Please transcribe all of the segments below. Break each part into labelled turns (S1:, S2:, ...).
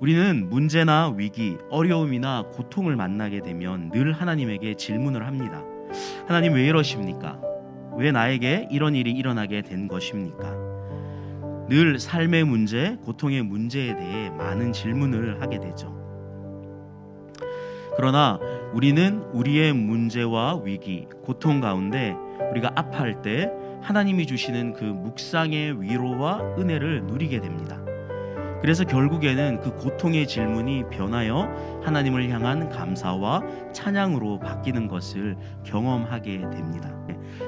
S1: 우리는 문제나 위기, 어려움이나 고통을 만나게 되면 늘 하나님에게 질문을 합니다. 하나님 왜 이러십니까? 왜 나에게 이런 일이 일어나게 된 것입니까? 늘 삶의 문제, 고통의 문제에 대해 많은 질문을 하게 되죠. 그러나 우리는 우리의 문제와 위기, 고통 가운데 우리가 아파할 때 하나님이 주시는 그 묵상의 위로와 은혜를 누리게 됩니다. 그래서 결국에는 그 고통의 질문이 변하여 하나님을 향한 감사와 찬양으로 바뀌는 것을 경험하게 됩니다.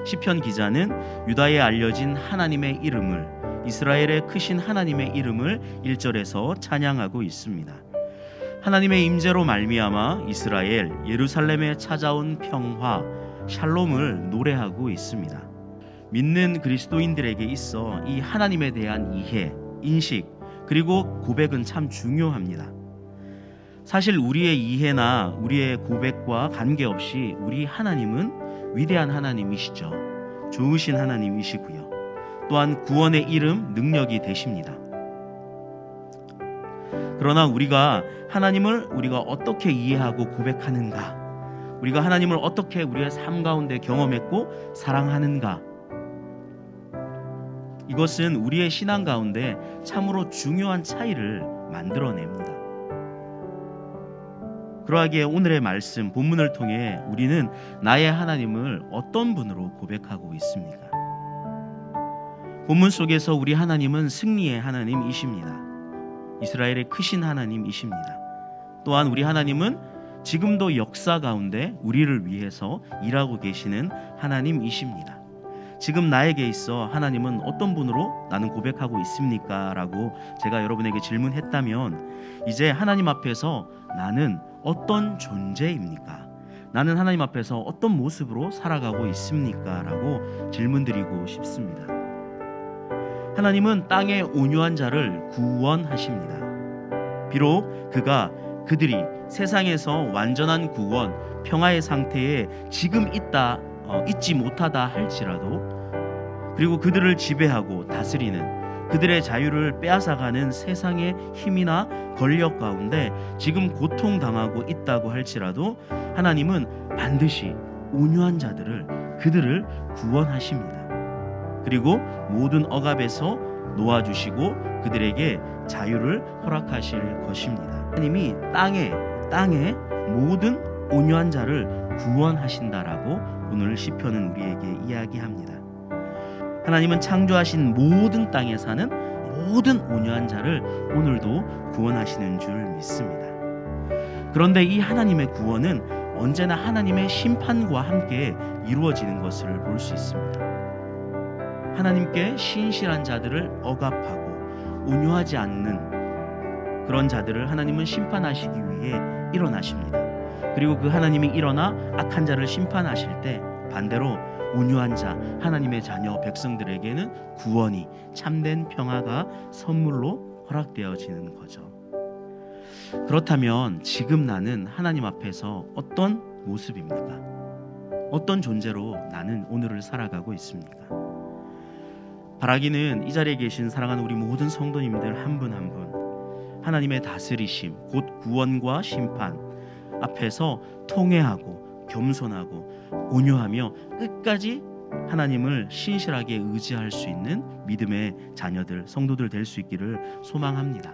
S1: 시편 기자는 유다에 알려진 하나님의 이름을 이스라엘의 크신 하나님의 이름을 1절에서 찬양하고 있습니다. 하나님의 임재로 말미암아 이스라엘 예루살렘에 찾아온 평화 샬롬을 노래하고 있습니다. 믿는 그리스도인들에게 있어 이 하나님에 대한 이해, 인식 그리고 고백은 참 중요합니다. 사실 우리의 이해나 우리의 고백과 관계없이 우리 하나님은 위대한 하나님이시죠. 좋으신 하나님이시고요. 또한 구원의 이름 능력이 되십니다. 그러나 우리가 하나님을 우리가 어떻게 이해하고 고백하는가? 우리가 하나님을 어떻게 우리의 삶 가운데 경험했고 사랑하는가? 이것은 우리의 신앙 가운데 참으로 중요한 차이를 만들어냅니다. 그러하기에 오늘의 말씀 본문을 통해 우리는 나의 하나님을 어떤 분으로 고백하고 있습니까? 본문 속에서 우리 하나님은 승리의 하나님이십니다. 이스라엘의 크신 하나님이십니다. 또한 우리 하나님은 지금도 역사 가운데 우리를 위해서 일하고 계시는 하나님이십니다. 지금 나에게 있어 하나님은 어떤 분으로 나는 고백하고 있습니까? 라고 제가 여러분에게 질문했다면 이제 하나님 앞에서 나는 어떤 존재입니까? 나는 하나님 앞에서 어떤 모습으로 살아가고 있습니까? 라고 질문드리고 싶습니다. 하나님은 땅의 온유한 자를 구원하십니다. 비록 그가 그들이 세상에서 완전한 구원, 평화의 상태에 지금 있다 어, 있지 못하다 할지라도 그리고 그들을 지배하고 다스리는 그들의 자유를 빼앗아가는 세상의 힘이나 권력 가운데 지금 고통당하고 있다고 할지라도 하나님은 반드시 온유한 자들을 그들을 구원하십니다. 그리고 모든 억압에서 놓아주시고 그들에게 자유를 허락하실 것입니다. 하나님이 땅에 땅에 모든 온유한 자를 구원하신다라고 오늘 시편은 우리에게 이야기합니다. 하나님은 창조하신 모든 땅에 사는 모든 온유한 자를 오늘도 구원하시는 줄 믿습니다. 그런데 이 하나님의 구원은 언제나 하나님의 심판과 함께 이루어지는 것을 볼 수 있습니다. 하나님께 신실한 자들을 억압하고 온유하지 않는 그런 자들을 하나님은 심판하시기 위해 일어나십니다. 그리고 그 하나님이 일어나 악한 자를 심판하실 때 반대로 온유한 자 하나님의 자녀 백성들에게는 구원이 참된 평화가 선물로 허락되어지는 거죠. 그렇다면 지금 나는 하나님 앞에서 어떤 모습입니까? 어떤 존재로 나는 오늘을 살아가고 있습니까? 바라기는 이 자리에 계신 사랑하는 우리 모든 성도님들 한 분 한 분 하나님의 다스리심 곧 구원과 심판 앞에서 통회하고 겸손하고 온유하며 끝까지 하나님을 신실하게 의지할 수 있는 믿음의 자녀들 성도들 될 수 있기를 소망합니다.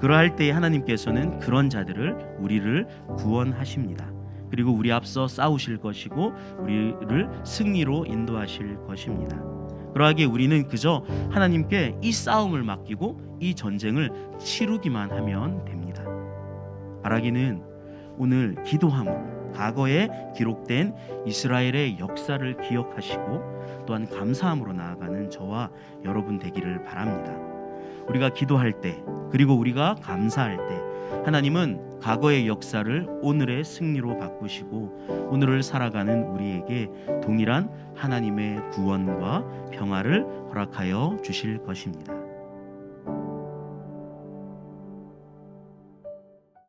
S1: 그러할 때에 하나님께서는 그런 자들을 우리를 구원하십니다. 그리고 우리 앞서 싸우실 것이고 우리를 승리로 인도하실 것입니다. 그러하기에 우리는 그저 하나님께 이 싸움을 맡기고 이 전쟁을 치르기만 하면 됩니다. 바라기는 오늘 기도함으로 과거에 기록된 이스라엘의 역사를 기억하시고 또한 감사함으로 나아가는 저와 여러분 되기를 바랍니다. 우리가 기도할 때 그리고 우리가 감사할 때 하나님은 과거의 역사를 오늘의 승리로 바꾸시고 오늘을 살아가는 우리에게 동일한 하나님의 구원과 평화를 허락하여 주실 것입니다.